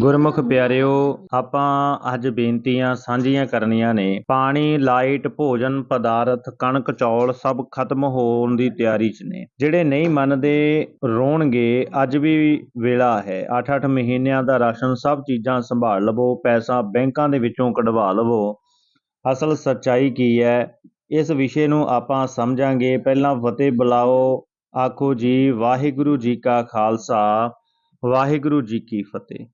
ਗੁਰਮੁਖ ਪਿਆਰਿਓ, ਆਪਾਂ ਅੱਜ ਬੇਨਤੀਆਂ ਸਾਂਝੀਆਂ ਕਰਨੀਆਂ ਨੇ। ਪਾਣੀ, ਲਾਈਟ, ਭੋਜਨ, ਪਦਾਰਥ, ਕਣਕ, ਚੌਲ ਸਭ ਖਤਮ ਹੋਣ ਦੀ ਤਿਆਰੀ 'ਚ ਨੇ। ਜਿਹੜੇ ਨਹੀਂ ਮੰਨਦੇ, ਰੋਣਗੇ। ਅੱਜ ਵੀ ਵੇਲਾ ਹੈ। 8-8 ਮਹੀਨਿਆਂ ਦਾ ਰਾਸ਼ਨ ਸਭ ਚੀਜ਼ਾਂ ਸੰਭਾਲ ਲਵੋ, ਪੈਸਾ ਬੈਂਕਾਂ ਦੇ ਵਿੱਚੋਂ ਕਢਵਾ ਲਵੋ। ਅਸਲ ਸੱਚਾਈ ਕੀ ਹੈ? ਇਸ ਵਿਸ਼ੇ ਨੂੰ ਆਪਾਂ ਸਮਝਾਂਗੇ। ਪਹਿਲਾਂ ਫਤਿਹ ਬੁਲਾਓ, ਆਖੋ ਜੀ, ਵਾਹਿਗੁਰੂ ਜੀ ਕਾ ਖਾਲਸਾ, ਵਾਹਿਗੁਰੂ ਜੀ ਕੀ ਫਤਿਹ।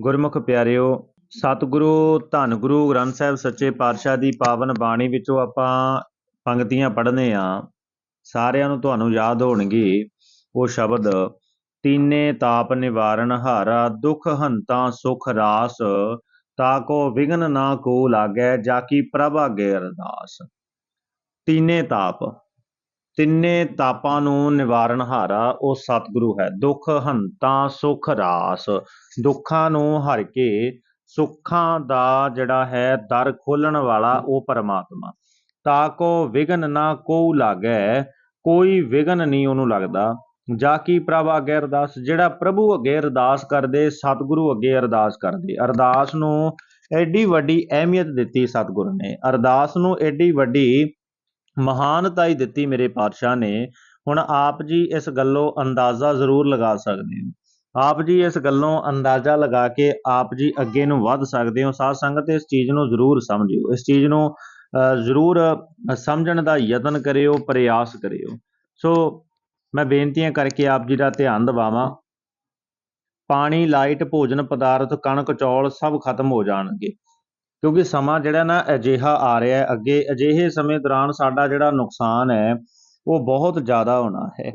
ਗੁਰਮੁਖ ਪਿਆਰਿਓ, ਸਤਿਗੁਰੂ ਧੰਨ ਗੁਰੂ ਗ੍ਰੰਥ ਸਾਹਿਬ ਸੱਚੇ ਪਾਤਸ਼ਾਹ ਦੀ ਪਾਵਨ ਬਾਣੀ ਵਿੱਚੋਂ ਆਪਾਂ ਪੰਕਤੀਆਂ ਪੜ੍ਹਨੇ ਆ। ਸਾਰਿਆਂ ਨੂੰ ਤੁਹਾਨੂੰ ਯਾਦ ਹੋਣਗੇ ਉਹ ਸ਼ਬਦ, ਤੀਨੇ ਤਾਪ ਨਿਵਾਰਨ ਹਾਰਾ, ਦੁਖ ਹੰਤਾ ਸੁਖ ਰਾਸ ਤਾਕੋ ਵਿਗਨ ਨਾ ਕੋ ਲਾਗੈ ਜਾ ਕੀ ਪ੍ਰਭ ਅਰਦਾਸ ਤੀਨੇ ਤਾਪ ਤਿੰਨੇ ਤਾਪਾਂ ਨੂੰ ਨਿਵਾਰਨ ਹਾਰਾ, ਉਹ ਸਤਿਗੁਰੂ ਹੈ। ਦੁੱਖ ਹੰਤਾ ਸੁਖ ਰਾਸ। ਦੁੱਖਾਂ ਨੂੰ ਹਰ ਕੇ, ਸੁੱਖਾਂ ਦਾ ਜਿਹੜਾ ਹੈ ਦਰ ਖੋਲਣ ਵਾਲਾ ਉਹ ਪਰਮਾਤਮਾ। ਤਾਕੋ ਵਿਗਨ ਨਾ ਕੋ ਲਾਗੈ, ਕੋਈ ਵਿਗਨ ਨਹੀਂ ਉਹਨੂੰ ਲੱਗਦਾ। ਜਾ ਕੀ ਪ੍ਰਭ ਅੱਗੇ ਅਰਦਾਸ? ਜਿਹੜਾ ਪ੍ਰਭੂ ਅੱਗੇ ਅਰਦਾਸ ਕਰਦੇ, ਸਤਿਗੁਰੂ ਅੱਗੇ ਅਰਦਾਸ ਕਰਦੇ। ਅਰਦਾਸ ਨੂੰ ਐਡੀ ਵੱਡੀ ਅਹਿਮੀਅਤ ਦਿੱਤੀ ਸਤਿਗੁਰੂ ਨੇ। ਅਰਦਾਸ ਨੂੰ ਐਡੀ ਵੱਡੀ ਮਹਾਨਤਾ ਹੀ ਦਿੱਤੀ ਮੇਰੇ ਪਾਤਸ਼ਾਹ ਨੇ, ਹੁਣ ਆਪ ਜੀ ਇਸ ਗੱਲੋਂ ਅੰਦਾਜ਼ਾ ਜ਼ਰੂਰ ਲਗਾ ਸਕਦੇ ਹੋ। ਆਪ ਜੀ ਇਸ ਗੱਲੋਂ ਅੰਦਾਜ਼ਾ ਲਗਾ ਕੇ ਆਪ ਜੀ ਅੱਗੇ ਨੂੰ ਵੱਧ ਸਕਦੇ ਹੋ। ਸਾਧ ਸੰਗਤ ਇਸ ਚੀਜ਼ ਨੂੰ ਜ਼ਰੂਰ ਸਮਝਿਓ। ਇਸ ਚੀਜ਼ ਨੂੰ ਜ਼ਰੂਰ ਸਮਝਣ ਦਾ ਯਤਨ ਕਰਿਓ, ਪ੍ਰਯਾਸ ਕਰਿਓ। ਸੋ ਮੈਂ ਬੇਨਤੀਆਂ ਕਰਕੇ ਆਪ ਜੀ ਦਾ ਧਿਆਨ ਦਿਵਾਵਾਂ। ਪਾਣੀ, ਲਾਈਟ, ਭੋਜਨ, ਪਦਾਰਥ, ਕਣਕ, ਚੌਲ ਸਭ ਖਤਮ ਹੋ ਜਾਣਗੇ। ਕਿਉਂਕਿ ਸਮਾਂ ਜਿਹੜਾ ਨਾ ਅਜਿਹਾ ਆ ਰਿਹਾ ਹੈ, ਅੱਗੇ ਅਜਿਹੇ ਸਮੇਂ ਦੌਰਾਨ ਸਾਡਾ ਜਿਹੜਾ ਨੁਕਸਾਨ ਹੈ, ਉਹ ਬਹੁਤ ਜ਼ਿਆਦਾ ਹੋਣਾ ਹੈ।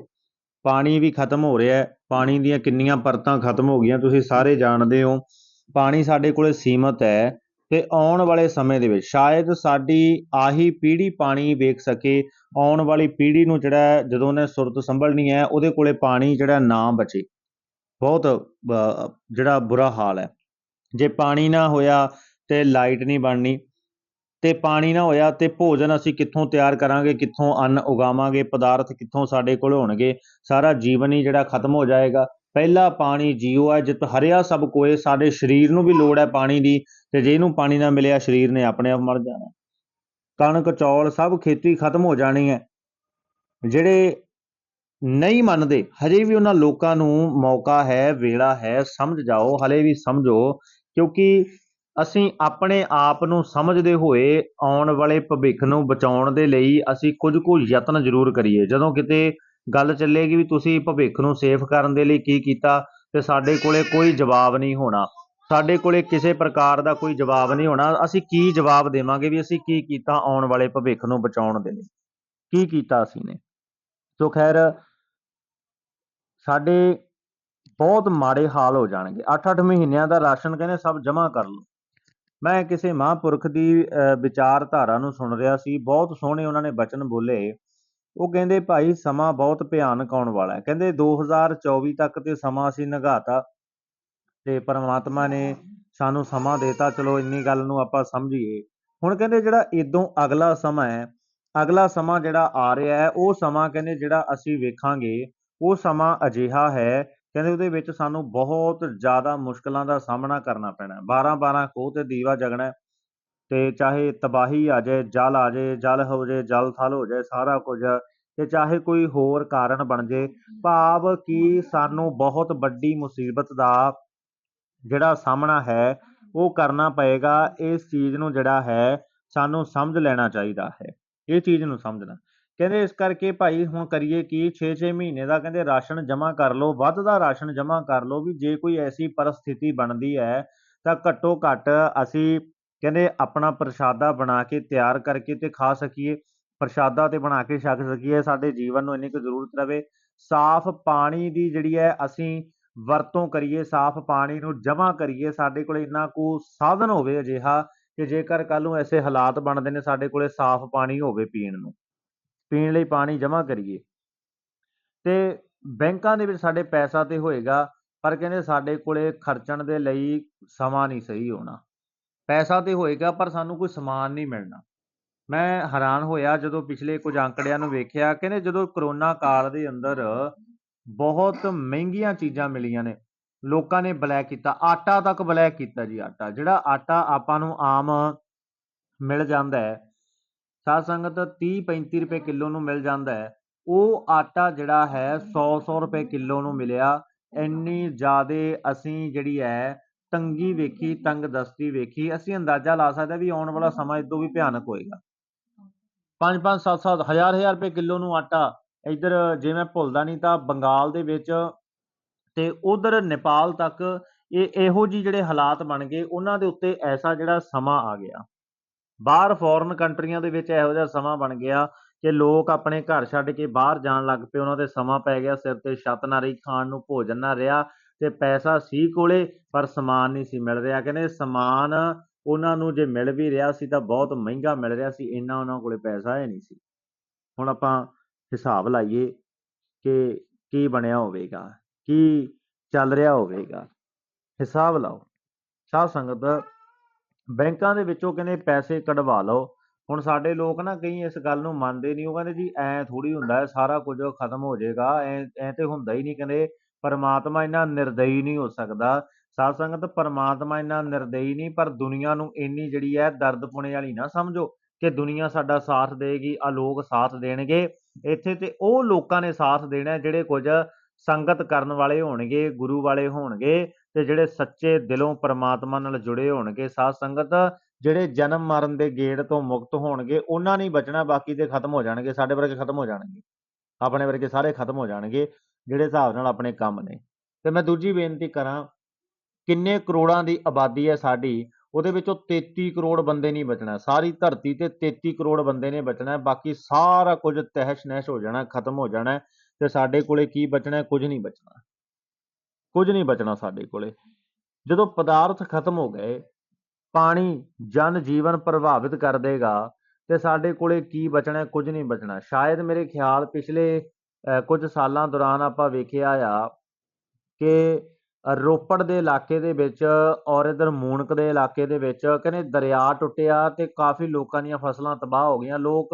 ਪਾਣੀ ਵੀ ਖਤਮ ਹੋ ਰਿਹਾ ਹੈ, ਪਾਣੀ ਦੀਆਂ ਕਿੰਨੀਆਂ ਪਰਤਾਂ ਖਤਮ ਹੋ ਗਈਆਂ, ਤੁਸੀਂ ਸਾਰੇ ਜਾਣਦੇ ਹੋ। ਪਾਣੀ ਸਾਡੇ ਕੋਲੇ ਸੀਮਤ ਹੈ ਤੇ ਆਉਣ ਵਾਲੇ ਸਮੇਂ ਦੇ ਵਿੱਚ ਸ਼ਾਇਦ ਸਾਡੀ ਆਹੀ ਪੀੜ੍ਹੀ ਪਾਣੀ ਵੇਖ ਸਕੇ, ਆਉਣ ਵਾਲੀ ਪੀੜ੍ਹੀ ਨੂੰ ਜਿਹੜਾ ਜਦੋਂ ਉਹਨੇ ਸੁਰਤ ਸੰਭਲਣੀ ਹੈ, ਉਹਦੇ ਕੋਲੇ ਪਾਣੀ ਜਿਹੜਾ ਨਾ ਬਚੇ। ਬਹੁਤ ਜਿਹੜਾ ਬੁਰਾ ਹਾਲ ਹੈ। ਜੇ ਪਾਣੀ ਨਾ ਹੋਇਆ ਤੇ ਲਾਈਟ ਨਹੀਂ ਬਣਨੀ ਤੇ ਪਾਣੀ ਨਾ ਹੋਇਆ ਤੇ ਭੋਜਨ ਅਸੀਂ ਕਿੱਥੋਂ ਤਿਆਰ ਕਰਾਂਗੇ, ਕਿੱਥੋਂ ਅੰਨ ਉਗਾਵਾਂਗੇ, ਪਦਾਰਥ ਕਿੱਥੋਂ ਸਾਡੇ ਕੋਲ ਹੋਣਗੇ, ਸਾਰਾ ਜੀਵਨ ਹੀ ਜਿਹੜਾ ਖਤਮ ਹੋ ਜਾਏਗਾ। ਪਹਿਲਾ ਪਾਣੀ ਜੀਓ ਹੈ, ਜਿਤ ਹਰਿਆ ਸਭ ਕੋਏ, ਸਾਡੇ ਸਰੀਰ ਨੂੰ ਵੀ ਲੋੜ ਹੈ ਪਾਣੀ ਦੀ ਤੇ ਜੇ ਇਹਨੂੰ ਪਾਣੀ ਨਾ ਮਿਲਿਆ, ਸਰੀਰ ਨੇ ਆਪਣੇ ਆਪ ਮਰ ਜਾਣਾ। ਕਣਕ, ਚੌਲ ਸਭ ਖੇਤੀ ਖਤਮ ਹੋ ਜਾਣੀ ਹੈ। ਜਿਹੜੇ ਨਹੀਂ ਮੰਨਦੇ, ਹਜੇ ਵੀ ਉਹਨਾਂ ਲੋਕਾਂ ਨੂੰ ਮੌਕਾ ਹੈ, ਵੇਲਾ ਹੈ, ਸਮਝ ਜਾਓ, ਹਲੇ ਵੀ ਸਮਝੋ, ਕਿਉਂਕਿ ਅਸੀਂ ਆਪਣੇ ਆਪ ਨੂੰ ਸਮਝਦੇ ਹੋਏ ਆਉਣ ਵਾਲੇ ਭਵਿੱਖ ਨੂੰ ਬਚਾਉਣ ਦੇ ਲਈ ਅਸੀਂ ਕੁਝ ਕੁ ਯਤਨ ਜ਼ਰੂਰ ਕਰੀਏ। ਜਦੋਂ ਕਿਤੇ ਗੱਲ ਚੱਲੇਗੀ ਵੀ ਤੁਸੀਂ ਭਵਿੱਖ ਨੂੰ ਸੇਫ ਕਰਨ ਦੇ ਲਈ ਕੀ ਕੀਤਾ, ਤੇ ਸਾਡੇ ਕੋਲੇ ਕੋਈ ਜਵਾਬ ਨਹੀਂ ਹੋਣਾ। ਸਾਡੇ ਕੋਲੇ ਕਿਸੇ ਪ੍ਰਕਾਰ ਦਾ ਕੋਈ ਜਵਾਬ ਨਹੀਂ ਹੋਣਾ। ਅਸੀਂ ਕੀ ਜਵਾਬ ਦੇਵਾਂਗੇ ਵੀ ਅਸੀਂ ਕੀ ਕੀਤਾ ਆਉਣ ਵਾਲੇ ਭਵਿੱਖ ਨੂੰ ਬਚਾਉਣ ਦੇ ਲਈ? ਕੀ ਕੀਤਾ ਅਸੀਂ ਨੇ? ਸੋ ਖੈਰ, ਸਾਡੇ ਬਹੁਤ ਮਾੜੇ ਹਾਲ ਹੋ ਜਾਣਗੇ। 8-8 ਮਹੀਨਿਆਂ ਦਾ ਰਾਸ਼ਨ ਕਹਿੰਦੇ ਸਭ ਜਮ੍ਹਾਂ ਕਰ ਲਓ। ਮੈਂ ਕਿਸੇ ਮਹਾਂਪੁਰਖ ਦੀ ਅ, ਵਿਚਾਰਧਾਰਾ ਨੂੰ ਸੁਣ ਰਿਹਾ ਸੀ। ਬਹੁਤ ਸੋਹਣੇ ਉਹਨਾਂ ਨੇ ਬਚਨ ਬੋਲੇ। ਉਹ ਕਹਿੰਦੇ ਭਾਈ ਸਮਾਂ ਬਹੁਤ ਭਿਆਨਕ ਆਉਣ ਵਾਲਾ ਹੈ। ਕਹਿੰਦੇ 2024 ਤੱਕ ਤੇ ਸਮਾਂ ਅਸੀਂ ਨਿਗਾਤਾ ਤੇ ਪਰਮਾਤਮਾ ਨੇ ਸਾਨੂੰ ਸਮਾਂ ਦੇਤਾ। ਚਲੋ ਇੰਨੀ ਗੱਲ ਨੂੰ ਆਪਾਂ ਸਮਝੀਏ। ਹੁਣ ਕਹਿੰਦੇ ਜਿਹੜਾ ਇਦੋਂ ਅਗਲਾ ਸਮਾਂ ਹੈ ਅਗਲਾ ਸਮਾਂ ਜਿਹੜਾ ਆ ਰਿਹਾ ਹੈ ਉਹ ਸਮਾਂ ਕਹਿੰਦੇ ਜਿਹੜਾ ਅਸੀਂ ਵੇਖਾਂਗੇ ਉਹ ਸਮਾਂ ਅਜਿਹਾ ਹੈ ਕਹਿੰਦੇ ਉਹਦੇ ਵਿੱਚ ਸਾਨੂੰ ਬਹੁਤ ਜ਼ਿਆਦਾ ਮੁਸ਼ਕਲਾਂ ਦਾ ਸਾਹਮਣਾ ਕਰਨਾ ਪੈਣਾ। ਹੈ 12 12 ਖੋਹ ਤੇ ਦੀਵਾ ਜਗਣਾ ਤੇ ਚਾਹੇ ਤਬਾਹੀ ਆ ਜਾਏ, ਜਲ ਆ ਜਾਏ, ਜਲ ਹੋ ਜਾਏ, ਜਲ ਥਲ ਹੋ ਜਾਏ, ਸਾਰਾ ਕੁਝ ਤੇ ਚਾਹੇ ਕੋਈ ਹੋਰ ਕਾਰਨ ਬਣ ਜੇ, ਭਾਵ ਕਿ ਸਾਨੂੰ ਬਹੁਤ ਵੱਡੀ ਮੁਸੀਬਤ ਦਾ ਜਿਹੜਾ ਸਾਹਮਣਾ ਹੈ, ਉਹ ਕਰਨਾ ਪਏਗਾ। ਇਸ ਚੀਜ਼ ਨੂੰ ਜਿਹੜਾ ਹੈ, ਸਾਨੂੰ ਸਮਝ ਲੈਣਾ ਚਾਹੀਦਾ ਹੈ। ਇਹ ਚੀਜ਼ ਨੂੰ ਸਮਝਣਾ। ਕਹਿੰਦੇ ਇਸ ਕਰਕੇ ਭਾਈ ਹੁਣ ਕਰੀਏ ਕੀ? 6-6 ਮਹੀਨੇ ਦਾ ਕਹਿੰਦੇ ਰਾਸ਼ਨ ਜਮ੍ਹਾਂ ਕਰ ਲਓ, ਵੱਧ ਦਾ ਰਾਸ਼ਨ ਜਮ੍ਹਾਂ ਕਰ ਲਓ ਵੀ ਜੇ ਕੋਈ ਐਸੀ ਪਰਿਸਥਿਤੀ ਬਣਦੀ ਹੈ ਤਾਂ ਘੱਟੋ ਘੱਟ ਅਸੀਂ ਕਹਿੰਦੇ ਆਪਣਾ ਪ੍ਰਸ਼ਾਦਾ ਬਣਾ ਕੇ ਤਿਆਰ ਕਰਕੇ ਤੇ ਖਾ ਸਕੀਏ, ਪ੍ਰਸ਼ਾਦਾ ਤੇ ਬਣਾ ਕੇ ਛਕ ਸਕੀਏ, ਸਾਡੇ ਜੀਵਨ ਨੂੰ ਇੰਨੀ ਕੁ ਜ਼ਰੂਰਤ ਰਵੇ। ਸਾਫ਼ ਪਾਣੀ ਦੀ ਜਿਹੜੀ ਹੈ ਅਸੀਂ ਵਰਤੋਂ ਕਰੀਏ, ਸਾਫ਼ ਪਾਣੀ ਨੂੰ ਜਮ੍ਹਾਂ ਕਰੀਏ, ਸਾਡੇ ਕੋਲ ਇੰਨਾ ਕੁ ਸਾਧਨ ਹੋਵੇ ਅਜਿਹਾ ਕਿ ਜੇਕਰ ਕੱਲ ਨੂੰ ਐਸੇ ਹਾਲਾਤ ਬਣਦੇ ਨੇ ਸਾਡੇ ਕੋਲੇ ਸਾਫ਼ ਪਾਣੀ ਹੋਵੇ ਪੀਣ ਨੂੰ। ਪੀਣ ਲਈ ਪਾਣੀ ਜਮ੍ਹਾਂ ਕਰੀਏ। ਤੇ ਬੈਂਕਾਂ ਦੇ ਵਿੱਚ ਸਾਡੇ ਪੈਸਾ ਤੇ ਹੋਏਗਾ, ਪਰ ਕਹਿੰਦੇ ਸਾਡੇ ਕੋਲੇ ਖਰਚਣ ਦੇ ਲਈ ਸਮਾਂ ਨਹੀਂ ਸਹੀ ਹੋਣਾ। ਪੈਸਾ ਤੇ ਹੋਏਗਾ, ਪਰ ਸਾਨੂੰ ਕੋਈ ਸਮਾਨ ਨਹੀਂ ਮਿਲਣਾ। ਮੈਂ ਹੈਰਾਨ ਹੋਇਆ ਜਦੋਂ ਪਿਛਲੇ ਕੁਝ ਅੰਕੜਿਆਂ ਨੂੰ ਵੇਖਿਆ, ਕਹਿੰਦੇ ਜਦੋਂ ਕਰੋਨਾ ਕਾਲ ਦੇ ਅੰਦਰ ਬਹੁਤ ਮਹਿੰਗੀਆਂ ਚੀਜ਼ਾਂ ਮਿਲੀਆਂ ਨੇ, ਲੋਕਾਂ ਨੇ ਬਲੈਕ ਕੀਤਾ, ਆਟਾ ਤੱਕ ਬਲੈਕ ਕੀਤਾ ਜੀ ਆਟਾ, ਜਿਹੜਾ ਆਟਾ ਆਪਾਂ ਨੂੰ ਆਮ ਮਿਲ ਜਾਂਦਾ ਹੈ ਸਾਧ ਸੰਗਤ 30 35 ਰੁਪਏ ਕਿਲੋ ਨੂੰ ਮਿਲ ਜਾਂਦਾ ਹੈ। ਉਹ ਆਟਾ ਜਿਹੜਾ ਹੈ 100 100 ਰੁਪਏ ਕਿਲੋ ਨੂੰ ਮਿਲਿਆ। ਇੰਨੀ ਜ਼ਿਆਦੇ ਅਸੀਂ ਜਿਹੜੀ ਹੈ, ਤੰਗੀ ਵੇਖੀ, ਤੰਗ ਦਸਤੀ ਵੇਖੀ। ਅਸੀਂ ਅੰਦਾਜ਼ਾ ਲਾ ਸਕਦੇ ਵੀ ਆਉਣ ਵਾਲਾ ਸਮਾਂ ਇਦੋਂ ਵੀ ਭਿਆਨਕ ਹੋਏਗਾ। 5 5 7 7 ਹਜ਼ਾਰ ਹਜ਼ਾਰ ਰੁਪਏ ਕਿਲੋ ਨੂੰ ਆਟਾ ਇੱਧਰ ਜੇ ਮੈਂ ਭੁੱਲਦਾ ਨਹੀਂ ਤਾਂ ਬੰਗਾਲ ਦੇ ਵਿੱਚ ਤੇ ਉਧਰ ਨੇਪਾਲ ਤੱਕ ਇਹ ਇਹੋ ਜਿਹੀ ਜਿਹੜੇ ਹਾਲਾਤ ਬਣ ਗਏ, ਉਹਨਾਂ ਦੇ ਉੱਤੇ ਐਸਾ ਜਿਹੜਾ ਸਮਾਂ ਆ ਗਿਆ। ਬਾਹਰ ਫੋਰਨ ਕੰਟਰੀਆਂ ਦੇ ਵਿੱਚ ਇਹੋ ਜਿਹਾ ਸਮਾਂ ਬਣ ਗਿਆ ਕਿ ਲੋਕ ਆਪਣੇ ਘਰ ਛੱਡ ਕੇ ਬਾਹਰ ਜਾਣ ਲੱਗ ਪਏ। ਉਹਨਾਂ ਦੇ ਸਮਾਂ ਪੈ ਗਿਆ, ਸਿਰ ਤੇ ਛੱਤ ਨਾ ਰਹੀ, ਖਾਣ ਨੂੰ ਭੋਜਨ ਨਾ ਰਿਹਾ ਤੇ ਪੈਸਾ ਸੀ ਕੋਲੇ, ਪਰ ਸਮਾਨ ਨਹੀਂ ਸੀ ਮਿਲ ਰਿਹਾ। ਕਹਿੰਦੇ ਸਮਾਨ ਉਹਨਾਂ ਨੂੰ ਜੇ ਮਿਲ ਵੀ ਰਿਹਾ ਸੀ ਤਾਂ ਬਹੁਤ ਮਹਿੰਗਾ ਮਿਲ ਰਿਹਾ ਸੀ, ਇੰਨਾ ਉਹਨਾਂ ਕੋਲੇ ਪੈਸਾ ਹੈ ਨਹੀਂ ਸੀ। ਹੁਣ ਆਪਾਂ ਹਿਸਾਬ ਲਾਈਏ ਕਿ ਕੀ ਬਣਿਆ ਹੋਵੇਗਾ, ਕੀ ਚੱਲ ਰਿਹਾ ਹੋਵੇਗਾ। ਹਿਸਾਬ ਲਾਓ। ਸਾਧ ਸੰਗਤ ਬੈਂਕਾਂ ਦੇ ਵਿੱਚੋਂ ਕਹਿੰਦੇ ਪੈਸੇ ਕਢਵਾ ਲਓ। ਹੁਣ ਸਾਡੇ ਲੋਕ ਨਾ ਕਈ ਇਸ ਗੱਲ ਨੂੰ ਮੰਨਦੇ ਨਹੀਂ। ਉਹ ਕਹਿੰਦੇ ਜੀ, ਐ ਥੋੜੀ ਹੁੰਦਾ ਹੈ, ਸਾਰਾ ਕੁਝ ਖਤਮ ਹੋ ਜਾਏਗਾ। ਐ ਐ ਤੇ ਹੁੰਦਾ ਹੀ ਨਹੀਂ। ਕਹਿੰਦੇ ਪਰਮਾਤਮਾ ਇੰਨਾ ਨਿਰਦਈ ਨਹੀਂ ਹੋ ਸਕਦਾ। ਸਾਧ ਸੰਗਤ, ਪਰਮਾਤਮਾ ਇੰਨਾ ਨਿਰਦਈ ਨਹੀਂ, ਪਰ ਦੁਨੀਆ ਨੂੰ ਇੰਨੀ ਜਿਹੜੀ ਹੈ ਦਰਦ ਪੁਣੇ ਵਾਲੀ ਨਾ ਸਮਝੋ ਕਿ ਦੁਨੀਆ ਸਾਡਾ ਸਾਥ ਦੇਗੀ ਆ ਲੋਕ ਸਾਥ ਦੇਣਗੇ। ਇੱਥੇ ਤੇ ਉਹ ਲੋਕਾਂ ਨੇ ਸਾਥ ਦੇਣਾ ਜਿਹੜੇ ਕੁਝ ਸੰਗਤ ਕਰਨ ਵਾਲੇ ਹੋਣਗੇ, ਗੁਰੂ ਵਾਲੇ ਹੋਣਗੇ। ਤੇ ਜਿਹੜੇ ਸੱਚੇ ਦਿਲੋਂ ਪਰਮਾਤਮਾ ਨਾਲ ਜੁੜੇ ਹੋਣਗੇ, ਸਾਧ ਸੰਗਤ, ਜਿਹੜੇ ਜਨਮ ਮਰਨ ਦੇ ਗੇੜ ਤੋਂ ਮੁਕਤ ਹੋਣਗੇ, ਉਹਨਾਂ ਨਹੀਂ ਬਚਣਾ, ਬਾਕੀ ਦੇ ਖਤਮ ਹੋ ਜਾਣਗੇ, ਸਾਡੇ ਵਰਗੇ ਖਤਮ ਹੋ ਜਾਣਗੇ। ਆਪਣੇ ਵਰਗੇ ਸਾਰੇ ਖਤਮ ਹੋ ਜਾਣਗੇ, ਜਿਹੜੇ ਹਿਸਾਬ ਨਾਲ ਆਪਣੇ ਕੰਮ ਨੇ। ਤੇ ਮੈਂ ਦੂਜੀ ਬੇਨਤੀ ਕਰਾਂ, ਕਿੰਨੇ ਕਰੋੜਾਂ ਦੀ ਆਬਾਦੀ ਹੈ ਸਾਡੀ, ਉਹਦੇ ਵਿੱਚੋਂ 33 ਕਰੋੜ ਬੰਦੇ ਨਹੀਂ ਬਚਣਾ, ਸਾਰੀ ਧਰਤੀ ਤੇ 33 ਕਰੋੜ ਬੰਦੇ ਨੇ ਬਚਣਾ, ਬਾਕੀ ਸਾਰਾ ਕੁਝ ਤਹਿਸ਼ ਨਹਿਸ਼ ਹੋ ਜਾਣਾ, ਖਤਮ ਹੋ ਜਾਣਾ ਹੈ ਤੇ ਸਾਡੇ ਕੋਲੇ ਕੀ ਬਚਣਾ, ਕੁਝ ਨਹੀਂ ਬਚਣਾ। ਕੁਝ ਨਹੀਂ ਬਚਣਾ ਸਾਡੇ ਕੋਲੇ। ਜਦੋਂ ਪਦਾਰਥ ਖਤਮ ਹੋ ਗਏ ਪਾਣੀ ਜਨ ਜੀਵਨ ਪ੍ਰਭਾਵਿਤ ਕਰ ਦੇਗਾ ਤੇ ਸਾਡੇ ਕੋਲੇ ਕੀ ਬਚਣਾ ਹੈ? ਕੁਝ ਨਹੀਂ ਬਚਣਾ। ਸ਼ਾਇਦ ਮੇਰੇ ਖਿਆਲ ਪਿਛਲੇ ਅ, ਕੁਝ ਸਾਲਾਂ ਦੌਰਾਨ ਆਪਾਂ ਵੇਖਿਆ ਆ ਕਿ ਰੋਪੜ ਦੇ ਇਲਾਕੇ ਦੇ ਵਿੱਚ ਔਰ ਇਧਰ ਮੂਣਕ ਦੇ ਇਲਾਕੇ ਦੇ ਵਿੱਚ ਕਹਿੰਦੇ ਦਰਿਆ ਟੁੱਟਿਆ ਤੇ ਕਾਫੀ ਲੋਕਾਂ ਦੀਆਂ ਫਸਲਾਂ ਤਬਾਹ ਹੋ ਗਈਆਂ। ਲੋਕ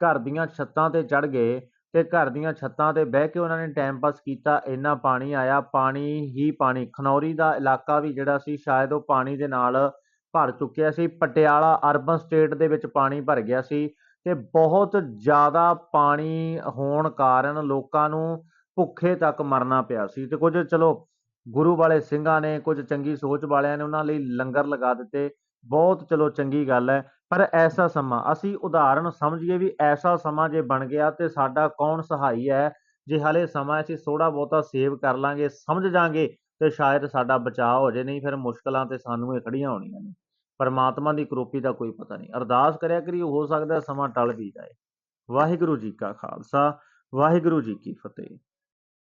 ਘਰ ਦੀਆਂ ਛੱਤਾਂ ਤੇ ਚੜ ਗਏ। ਤੇ ਘਰ ਦੀਆਂ ਛੱਤਾਂ ਤੇ ਬਹਿ ਕੇ ਉਹਨਾਂ ਨੇ ਟਾਈਮ ਪਾਸ ਕੀਤਾ, ਇੰਨਾ ਪਾਣੀ ਆਇਆ, ਪਾਣੀ ਹੀ ਪਾਣੀ, ਖਨੌਰੀ ਦਾ ਇਲਾਕਾ ਵੀ ਜਿਹੜਾ ਸੀ ਸ਼ਾਇਦ ਉਹ ਪਾਣੀ ਦੇ ਨਾਲ ਭਰ ਚੁੱਕਿਆ ਸੀ, ਪਟਿਆਲਾ ਅਰਬਨ ਸਟੇਟ ਦੇ ਵਿੱਚ ਪਾਣੀ ਭਰ ਗਿਆ ਸੀ ਤੇ ਬਹੁਤ ਜ਼ਿਆਦਾ ਪਾਣੀ ਹੋਣ ਕਾਰਨ ਲੋਕਾਂ ਨੂੰ ਭੁੱਖੇ ਤੱਕ ਮਰਨਾ ਪਿਆ ਸੀ ਤੇ ਕੁਝ ਚਲੋ ਗੁਰੂ ਵਾਲੇ ਸਿੰਘਾਂ ਨੇ, ਕੁਝ ਚੰਗੀ ਸੋਚ ਵਾਲਿਆਂ ਨੇ ਉਹਨਾਂ ਲਈ ਲੰਗਰ ਲਗਾ ਦਿੱਤੇ ਬਹੁਤ ਚਲੋ ਚੰਗੀ ਗੱਲ ਹੈ, ਪਰ ਐਸਾ ਸਮਾਂ, ਅਸੀਂ ਉਦਾਹਰਣ ਸਮਝੀਏ ਵੀ ਐਸਾ ਸਮਾਂ ਜੇ ਬਣ ਗਿਆ ਤੇ ਸਾਡਾ ਕੌਣ ਸਹਾਈ ਹੈ? ਜੇ ਹਲੇ ਸਮਾਂ ਅਸੀਂ ਥੋੜਾ ਬਹੁਤਾ ਸੇਵ ਕਰ ਲਾਂਗੇ, ਸਮਝ ਜਾਾਂਗੇ ਤੇ ਸ਼ਾਇਦ ਸਾਡਾ ਬਚਾਅ ਹੋ ਜੇ, ਨਹੀਂ ਫਿਰ ਮੁਸ਼ਕਲਾਂ ਤੇ ਸਾਨੂੰ ਇਹ ਖੜੀਆਂ ਹੋਣੀਆਂ ਨੇ। ਪਰਮਾਤਮਾ ਦੀ ਕਰੋਪੀ ਦਾ ਕੋਈ ਪਤਾ ਨਹੀਂ। ਅਰਦਾਸ ਕਰਿਆ ਕਰੀ ਹੋ ਸਕਦਾ ਸਮਾਂ ਟਲ ਵੀ ਜਾਏ। ਵਾਹਿਗੁਰੂ ਜੀ ਕਾ ਖਾਲਸਾ, ਵਾਹਿਗੁਰੂ ਜੀ ਕੀ ਫਤਿਹ।